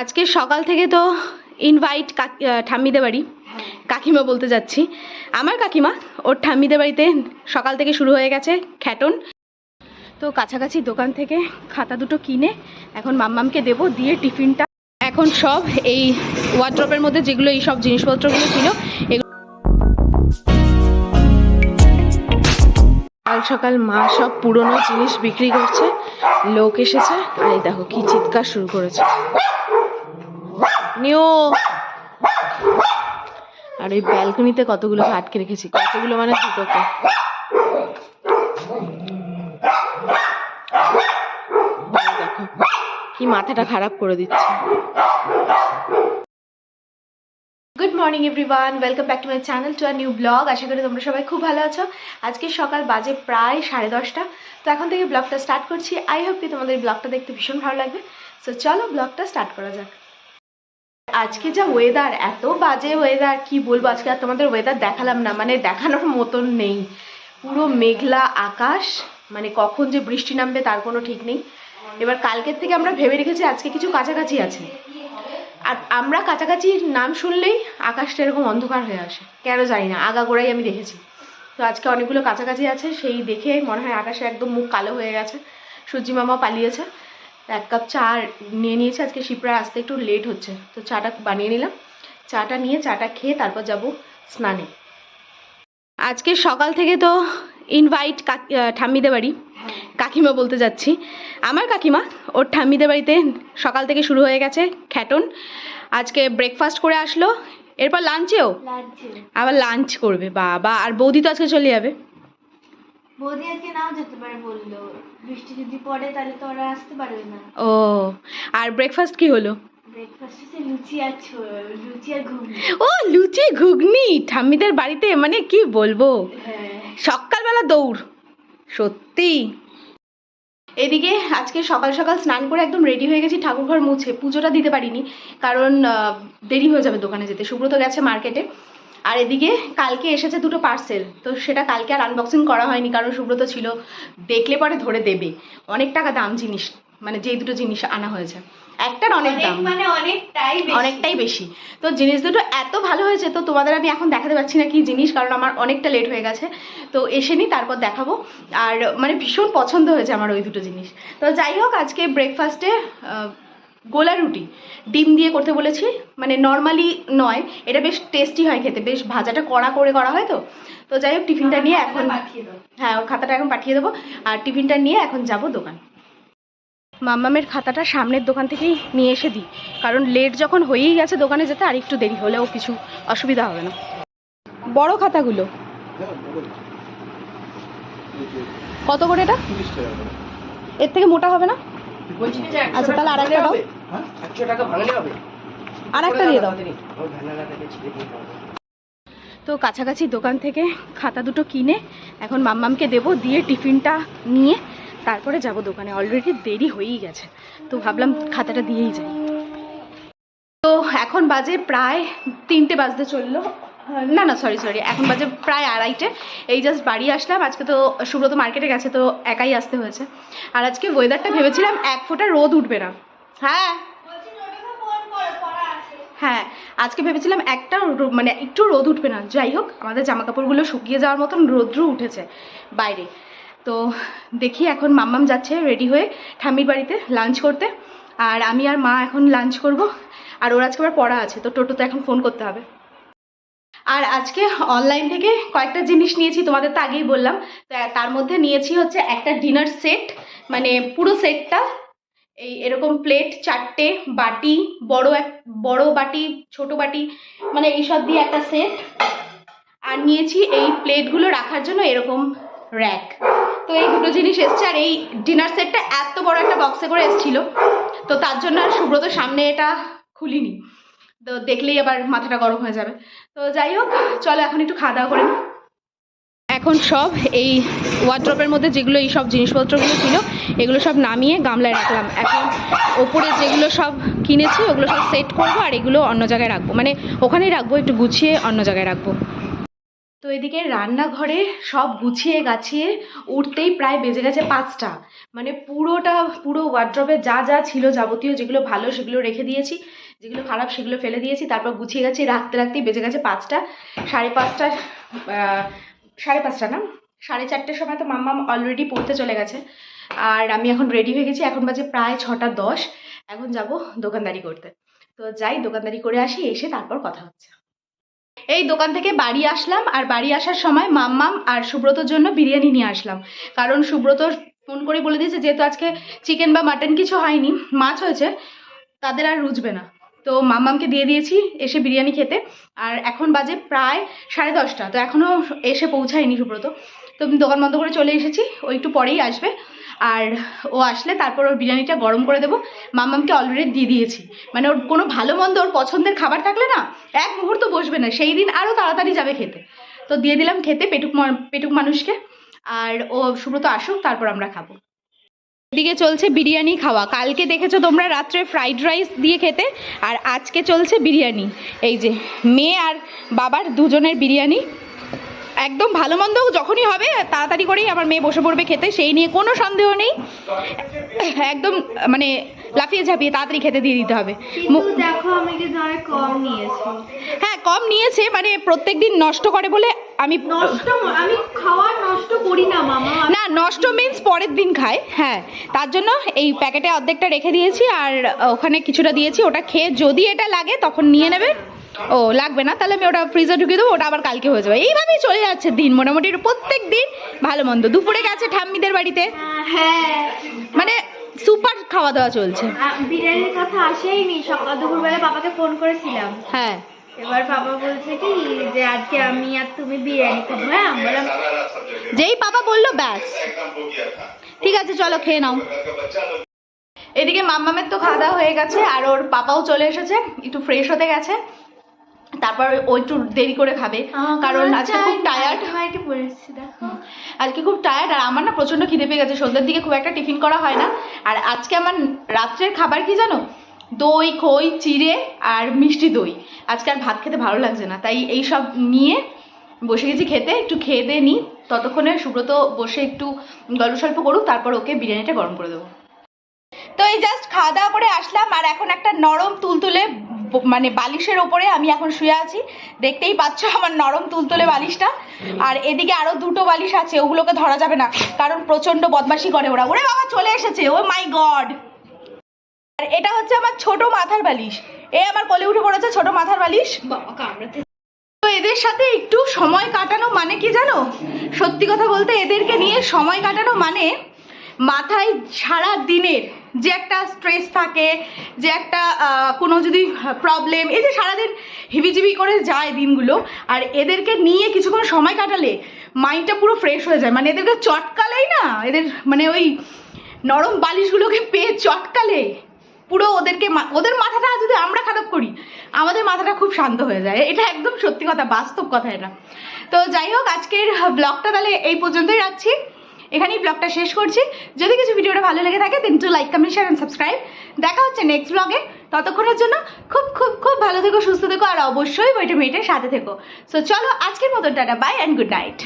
আজকে সকাল থেকে তো ইনভাইট ঠাম্মিদের বাড়ি। কাকিমা বলতে যাচ্ছি। আমার কাকিমা ওর ঠাম্মিদের বাড়িতে সকাল থেকে শুরু হয়ে গেছে খ্যাটন তো কাছাকাছি দোকান থেকে খাতা দুটো কিনে এখন মাম্মামকে দেব দিয়ে টিফিনটা। এখন সব এই ওয়ার্ড্রপের মধ্যে যেগুলো এই সব জিনিসপত্রগুলো ছিল এগুলো সকাল সকাল মা সব পুরনো জিনিস বিক্রি করছে। লোক এসেছে আর এই দেখো কি চিৎকার শুরু করেছে। নিও আর ওই ব্যালকনিতে কতগুলোকে আটকে রেখেছি, কতগুলো মানে দুটোকে। কি মাথাটা খারাপ করে দিচ্ছে। Good morning everyone welcome back to my channel to our new blog আশা করি তোমরা সবাই খুব ভালো আছো। আজকে সকাল বাজে প্রায় সাড়ে দশটা। তো এখন থেকে ব্লগটা স্টার্ট করছি। আই হোপ কি তোমাদের ব্লগটা দেখতে ভীষণ ভালো লাগবে। সো চলো ব্লগটা স্টার্ট করা যাক। আজকে যা ওয়েদার এত বাজে ওয়েদার কি বলব? আজকে আর তোমাদের ওয়েদার দেখালাম না মানে দেখানোর মতন নেই। পুরো মেঘলা আকাশ মানে কখন যে বৃষ্টি নামবে তার কোনো ঠিক নেই। এবার কালকের থেকে আমরা ভেবে রেখেছি আজকে কিছু কাছাকাছি আছে। আর আমরা কাছাকাছি নাম শুনলেই আকাশটা এরকম অন্ধকার হয়ে আসে। কেন জানি না, আগাগোড়াই আমি দেখেছি। তো আজকে অনেকগুলো কাছাকাছি আছে, সেই দেখে মনে হয় আকাশে একদম মুখ কালো হয়ে গেছে। সূর্যি পালিয়েছে। এক কাপ চা নিয়ে নিয়েছে আজকে শিপ্রা আসতে একটু লেট হচ্ছে। তো চাটা বানিয়ে নিলাম। চাটা নিয়ে চাটা খেয়ে তারপর যাব স্নানে। আজকে সকাল থেকে তো ইনভাইট ঠাম্মিদের বাড়ি। কাকিমা বলতে যাচ্ছি। আমার কাকিমা ওর ঠাম্মিদের বাড়িতে সকাল থেকে শুরু হয়ে গেছে খ্যাটন আজকে ব্রেকফাস্ট করে আসলো। এরপর লাঞ্চেও আবার লাঞ্চ করবে বাবা। আর বৌদি তো আজকে চলে যাবে। বৌদি আজকে নাও যেতে পারে বলল। বৃষ্টি যদি পড়ে তাহলে তো ওরা আসতে পারবে না। ও আর ব্রেকফাস্ট কি হলো? ও লুচি ঘুগনি? ঠাম্মিদের বাড়িতে মানে কি বলব? হ্যাঁ। সকালবেলা দৌড় সত্যি। এদিকে আজকে সকাল সকাল স্নান করে একদম রেডি হয়ে গেছি ঠাকুরঘর মুছে। পুজোটা দিতে পারিনি কারণ দেরি হয়ে যাবে দোকানে যেতে। সুব্রত গেছে মার্কেটে আর এদিকে কালকে এসেছে দুটো পার্সেল তো সেটা কালকে আর আনবক্সিং করা হয়নি কারণ সুব্রত ছিল। দেখলে পরে ধরে দেবে। অনেক টাকা দাম জিনিস মানে যেই দুটো জিনিস আনা হয়েছে। একটার অনেক অনেক দাম। মানে অনেকটাই অনেকটাই বেশি। তো জিনিস দুটো এত ভালো হয়েছে তো তোমাদের আমি এখন দেখাতে পারছি না কি জিনিস কারণ আমার অনেকটা লেট হয়ে গেছে। তো এসে নি তারপর দেখাবো। আর মানে ভীষণ পছন্দ হয়েছে আমার ওই দুটো জিনিস। তো যাই হোক আজকে ব্রেকফাস্টে গোলা রুটি। ডিম দিয়ে করতে বলেছি। মানে নর্মালি নয় এটা বেশ টেস্টি হয় খেতে। বেশ ভাজাটা কড়া করে করা হয় তো। তো যাই হোক টিফিনটা নিয়ে এখন হ্যাঁ ওর খাতাটা এখন পাঠিয়ে দেবো। আর টিফিনটা নিয়ে এখন যাব দোকান। মাম্মামের খাতাটা সামনের দোকান থেকেই নিয়ে এসে দিই। কারণ লেট যখন হয়েই গেছে দোকানে যেতে আর একটু দেরি হলেও কিছু অসুবিধা হবে না। বড় খাতাগুলো। কত করে এটা? এর থেকে মোটা হবে না? আচ্ছা, তাহলে টাকা আরেকটা দাও। হ্যাঁ? একশো টাকা ভাঙলে হবে। আর একটা দিয়ে দাও ওই ভ্যানালাটাকে ছিঁড়ে দিতে হবে। তো কাছাকাছি দোকান থেকে খাতা দুটো কিনে এখন মাম্মামকে দেবো দিয়ে টিফিনটা নিয়ে তারপরে যাব দোকানে। অলরেডি দেরি হয়েই গেছে। তো ভাবলাম খাতাটা দিয়েই যাই। তো এখন বাজে প্রায় তিনটে বাজতে চলল। না না সরি সরি এখন বাজে প্রায় আড়াইটে। এই জাস্ট বাড়ি আসলাম, আজকে তো সুব্রত মার্কেটে গেছে, তো একাই আসতে হয়েছে। আর আজকে ওয়েদারটা ভেবেছিলাম এক ফোঁটা রোদ উঠবে না। হ্যাঁ। হ্যাঁ আজকে ভেবেছিলাম একটা মানে একটু রোদ উঠবে না। যাই হোক, আমাদের জামা কাপড়গুলো শুকিয়ে যাওয়ার মতন রোদ্রু উঠেছে বাইরে। তো দেখি এখন মাম্মাম যাচ্ছে রেডি হয়ে ঠাম্মির বাড়িতে লাঞ্চ করতে। আর আমি আর মা এখন লাঞ্চ করব। আর ওর আজকে আবার পড়া আছে, তো টোটোতে এখন ফোন করতে হবে। আর আজকে অনলাইন থেকে কয়েকটা জিনিস নিয়েছি, তোমাদের তো আগেই বললাম। তার মধ্যে নিয়েছি হচ্ছে একটা ডিনার সেট মানে পুরো সেটটা এই এরকম প্লেট চারটে বাটি, বড় এক, বড় বাটি, ছোট বাটি মানে এইসব দিয়ে একটা সেট আর নিয়েছি এই প্লেটগুলো রাখার জন্য এরকম র্যাক তো এই দুটো জিনিস এসছে আর এই ডিনার সেটটা এত বড় একটা বক্সে করে এসেছিল। তো তার জন্য আর সুব্রত সামনে এটা খুলিনি। তো দেখলেই আবার মাথাটা গরম হয়ে যাবে। তো যাই হোক, চলো এখন একটু খাওয়া দাওয়া করে এখন সব এই ওয়ার্ড্রপের মধ্যে যেগুলো এই সব জিনিসপত্রগুলো ছিল, এগুলো সব নামিয়ে গামলায় রাখলাম। এখন ওপরে যেগুলো সব কিনেছি, ওগুলো সব সেট করব আর এগুলো অন্য জায়গায় রাখব। মানে ওখানেই রাখব, একটু গুছিয়ে অন্য জায়গায় রাখব। তো এদিকে রান্নাঘরে সব গুছিয়ে গাছিয়ে উঠতেই প্রায় বেজে গেছে পাঁচটা। মানে পুরোটা, পুরো ওয়ার্ড্রপে যা যা ছিল যাবতীয় যেগুলো ভালো সেগুলো রেখে দিয়েছি। যেগুলো খারাপ সেগুলো ফেলে দিয়েছি, তারপর গুছিয়ে গেছি রাখতে রাখতেই বেজে গেছে পাঁচটা, সাড়ে পাঁচটা সাড়ে পাঁচটা না? সাড়ে চারটের সময় তো মাম্মাম অলরেডি পড়তে চলে গেছে। আর আমি এখন রেডি হয়ে গেছি, এখন বাজে প্রায় ছটা দশ। এখন যাব দোকানদারি করতে। তো যাই, দোকানদারি করে আসি, এসে তারপর কথা হচ্ছে। এই দোকান থেকে বাড়ি আসলাম, আর বাড়ি আসার সময় মাম্মাম আর সুব্রতর জন্য বিরিয়ানি নিয়ে আসলাম। কারণ সুব্রত ফোন করে বলে দিয়েছে, যেহেতু আজকে চিকেন বা মাটন কিছু হয়নি, মাছ হয়েছে, তাদের আর রুচবে না। তো মাম্মামকে দিয়ে দিয়েছি এসে বিরিয়ানি খেতে। আর এখন বাজে প্রায় সাড়ে দশটা। তো এখনও এসে পৌঁছায়নি সুব্রত। তো দোকান বন্ধ করে চলে এসেছি, ও একটু পরেই আসবে। আর ও আসলে তারপর ওর বিরিয়ানিটা গরম করে দেবো। মাম্মামকে অলরেডি দিয়ে দিয়েছি। মানে ওর কোনো ভালো মন্দ ওর পছন্দের খাবার থাকলে না, এক মুহূর্ত বসবে না। সেই দিন আরও তাড়াতাড়ি যাবে খেতে। তো দিয়ে দিলাম খেতে পেটুক পেটুক মানুষকে। আর ও সুব্রত আসুক, তারপর আমরা খাব। এদিকে চলছে বিরিয়ানি খাওয়া। কালকে দেখেছ তোমরা রাত্রে ফ্রাইড রাইস দিয়ে খেতে আর আজকে চলছে বিরিয়ানি। এই যে মেয়ে আর বাবার দুজনের বিরিয়ানি। একদম ভালো মন্দ যখনই হবে তাড়াতাড়ি করেই আমার মেয়ে বসে পড়বে খেতে সেই নিয়ে কোনো সন্দেহ নেই। একদম মানে লাফিয়ে ঝাঁপিয়ে তাড়াতাড়ি খেতে দিয়ে দিতে হবে। হ্যাঁ কম নিয়েছে মানে প্রত্যেক দিন নষ্ট করে বলে আমি খাওয়ার নষ্ট করি না মামা। নষ্ট মিন্স পরের দিন খায় হ্যাঁ। তার জন্য এই প্যাকেটে অর্ধেকটা রেখে দিয়েছি আর ওখানে কিছুটা দিয়েছি ওটা খেয়ে যদি এটা লাগে তখন নিয়ে নেবে। ও লাগবে না তাহলে আমি ওটা ফ্রিজে ঢুকিয়ে দেবো ওটা আবার কালকে হয়ে যাবে। এইভাবেই চলে যাচ্ছে দিন মোটামুটি প্রত্যেক দিন ভালো মন্দ। দুপুরে গেছে ঠাম্মিদের বাড়িতে। হ্যাঁ মানে সুপার খাওয়া দাওয়া চলছে। বিরিয়ানির কথা আসেইনি সকাল দুপুরবেলা বাবাকে ফোন করেছিলাম। হ্যাঁ। এবার বাবা বলছে কি যে আজকে আমি আর তুমি বিরিয়ানি খাব। হ্যাঁ আমি বললাম যেই বাবা বলল ব্যাস। ঠিক আছে চলো খেয়ে নাও। এদিকে মাম্মামের তো খাওয়া দাওয়া হয়ে গেছে আর ওর পাপাও চলে এসেছে একটু ফ্রেশ হতে গেছে। তারপর ও একটু দেরি করে খাবে কারণ আজকে খুব টায়ার্ড দেখো। আজকে খুব টায়ার্ড আর আমার না প্রচণ্ড খিদে পেয়ে গেছে সন্ধ্যের দিকে খুব একটা টিফিন করা হয় না। আর আজকে আমার রাত্রের খাবার কি জানো? দই, খই, চিড়ে আর মিষ্টি দই। আজকে আর ভাত খেতে ভালো লাগছে না, তাই এই সব নিয়ে বসে গেছি খেতে, একটু খেয়ে দিয়ে নিই। ততক্ষণে সুব্রত বসে একটু গল্প স্বল্প করুক, তারপর ওকে বিরিয়ানিটা গরম করে দেবো। তো এই জাস্ট খাওয়া দাওয়া করে আসলাম, আর এখন একটা নরম তুলতুলে মানে বালিশের ওপরে আমি এখন শুয়ে আছি। দেখতেই পাচ্ছ আমার নরম তুলতুলে বালিশটা। আর এদিকে আরও দুটো বালিশ আছে, ওগুলোকে ধরা যাবে না, কারণ প্রচণ্ড বদমাশি করে ওরা। ওরে বাবা, চলে এসেছে, ও মাই গড! আর এটা হচ্ছে আমার ছোট মাথার বালিশ। এ আমার কোলে উঠে পড়েছে ছোট মাথার বালিশ। তো এদের সাথে একটু সময় কাটানো মানে কি জানো? সত্যি কথা বলতে এদেরকে নিয়ে সময় কাটানো মানে মাথায় সারা দিনের যে একটা স্ট্রেস থাকে যে একটা কোনো যদি প্রবলেম এই যে সারাদিন হিবিজিবি করে যায় দিনগুলো আর এদেরকে নিয়ে কিছুক্ষণ সময় কাটালে মাইন্ডটা পুরো ফ্রেশ হয়ে যায়। মানে এদেরকে চটকালেই না এদের মানে ওই নরম বালিশগুলোকে পেয়ে চটকালে। পুরো ওদেরকে ওদের মাথাটা যদি আমরা খারাপ করি, আমাদের মাথাটা খুব শান্ত হয়ে যায়। এটা একদম সত্যি কথা, বাস্তব কথা এটা। তো যাই হোক, আজকের ব্লগটা তাহলে এই পর্যন্তই রাখছি। এখানেই ব্লগটা শেষ করছি। যদি কিছু ভিডিওটা ভালো লেগে থাকে then to like comment share and subscribe দেখা হচ্ছে নেক্সট ব্লগে ততক্ষণের জন্য খুব খুব খুব ভালো থেকো, সুস্থ থেকো, আর অবশ্যই বইটা মেয়েটার সাথে থেকো। সো চলো আজকের মতন, tata bye and good night